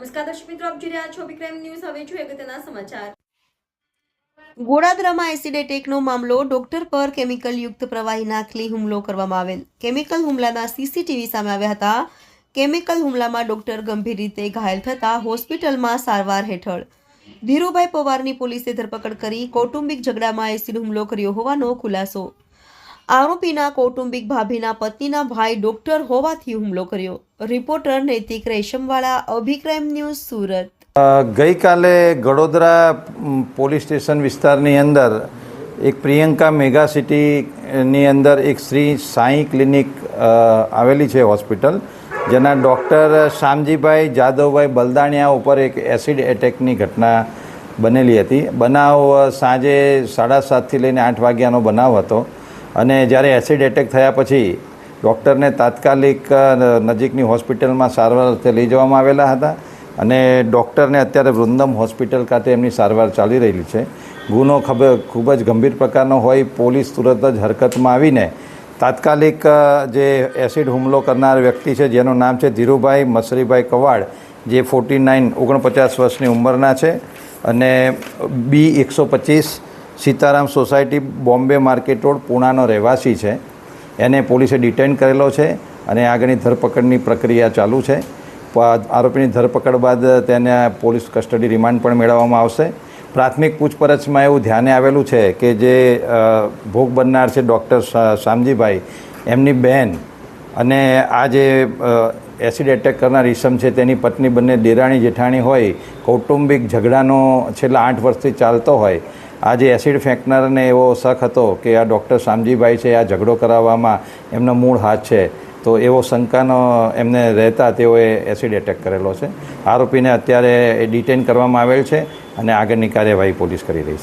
નમસ્કાર દર્શક મિત્રો, આપ જોઈ રહ્યા છો વિક્રમ ન્યૂઝ. હવે જોઈએ અગત્યના સમાચાર. ગોડાદરામાં એસિડ એટેકનો મામલો ડોક્ટર પર કેમિકલયુક્ત પ્રવાહી નાખલી હુમલો કરવામાં આવેલ. કેમિકલ હુમલાના સીસીટીવી સામે આવ્યા હતા. કેમિકલ હુમલામાં ડોક્ટર ગંભીર રીતે ઘાયલ થતા હોસ્પિટલમાં સારવાર હેઠળ. ધીરુભાઈ પવારની પોલીસે ધરપકડ કરી કૌટુંબિક ઝઘડામાં એસિડ હુમલો કર્યો હોવાનો ખુલાસો. આરોપીના કૌટુંબિક ભાભીના પત્નીના ભાઈ ડોક્ટર હોવાથી હુમલો કર્યો. રિપોર્ટર નૈતિક રેશમવાળા, અભિક્રાઇમ ન્યૂઝ, સુરત. ગઈકાલે ગડોદરા પોલીસ સ્ટેશન વિસ્તારની અંદર એક પ્રિયંકા મેગા સિટીની અંદર એક શ્રી સાંઈ ક્લિનિક આવેલી છે હોસ્પિટલ, જેના ડૉક્ટર શામજીભાઈ જાદવભાઈ બલદાણિયા ઉપર એક એસિડ એટેકની ઘટના બનેલી હતી. બનાવ સાંજે સાડા સાતથી લઈને આઠ વાગ્યાનો બનાવ હતો. અને જ્યારે એસિડ એટેક થયા પછી ડૉક્ટરને તાત્કાલિક નજીકની હોસ્પિટલમાં સારવાર અર્થે લઈ જવામાં આવેલા હતા અને ડૉક્ટરને અત્યારે વૃંદમ હોસ્પિટલ ખાતે એમની સારવાર ચાલી રહેલી છે. ગુનો ખબર ખૂબ જ ગંભીર પ્રકારનો હોય, પોલીસ તુરત જ હરકતમાં આવીને તાત્કાલિક જે એસિડ હુમલો કરનાર વ્યક્તિ છે, જેનું નામ છે ધીરુભાઈ મસરીભાઈ કવાડ, જે ફોર્ટી નાઇન ઓગણપચાસ વર્ષની ઉંમરના છે અને બી એકસો પચીસ Sitaram society Bombay market road પૂણાનો રહેવાસી છે. એને પોલીસે ડિટેન કરેલો છે અને આગળની ધરપકડની પ્રક્રિયા ચાલુ છે. આરોપીની ધરપકડ બાદ તેને પોલીસ કસ્ટડી રિમાન્ડ પણ મેળવવામાં આવશે. પ્રાથમિક પૂછપરછમાં એવું ધ્યાને આવેલું છે કે જે ભોગ બનનાર છે ડૉક્ટર શામજીભાઈ એમની બહેન અને આ જે એસિડ એટેક કરનાર ઈસમ છે તેની પત્ની બંને દેરાણી જેઠાણી હોય, કૌટુંબિક ઝઘડાનો છેલ્લા આઠ વર્ષથી ચાલતો હોય આ જે એસિડ ફેંકનારને એવો શક હતો કે આ ડૉક્ટર શામજીભાઈ છે, આ ઝઘડો કરાવવામાં એમનો મૂળ હાથ છે, તો એવો શંકાનો એમને રહેતા તેઓએ એસિડ એટેક કરેલો છે. આરોપીને અત્યારે ડિટેન કરવામાં આવેલ છે અને આગળની કાર્યવાહી પોલીસ કરી રહી છે.